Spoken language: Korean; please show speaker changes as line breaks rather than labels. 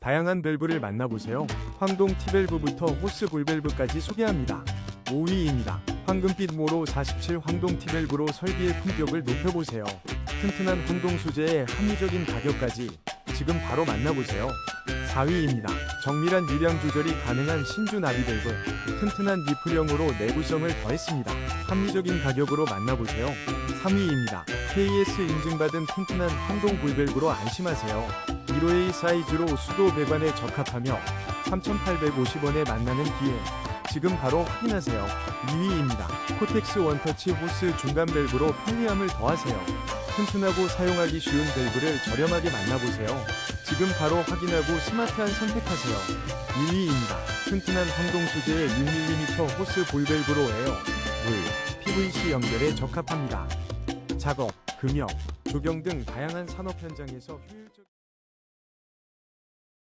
다양한 밸브를 만나보세요. 황동 T밸브부터 호스 볼밸브까지 소개합니다. 5위입니다. 황금빛 모로 47 황동 T밸브로 설비의 품격을 높여보세요. 튼튼한 황동 소재의 합리적인 가격까지 지금 바로 만나보세요. 4위입니다. 정밀한 유량 조절이 가능한 신주 나비 밸브 튼튼한 리플형으로 내구성을 더했습니다. 합리적인 가격으로 만나보세요. 3위입니다. KS 인증받은 튼튼한 황동 볼밸브로 안심하세요. 1호A 사이즈로 수도 배관에 적합하며 3,850원에 만나는 기회. 지금 바로 확인하세요. 2위입니다. 코텍스 원터치 호스 중간 밸브로 편리함을 더하세요. 튼튼하고 사용하기 쉬운 밸브를 저렴하게 만나보세요. 지금 바로 확인하고 스마트한 선택하세요. 1위입니다. 튼튼한 황동 소재의 6mm 호스 볼 밸브로 에어, 물, PVC 연결에 적합합니다. 작업, 금형, 조경 등 다양한 산업 현장에서 효율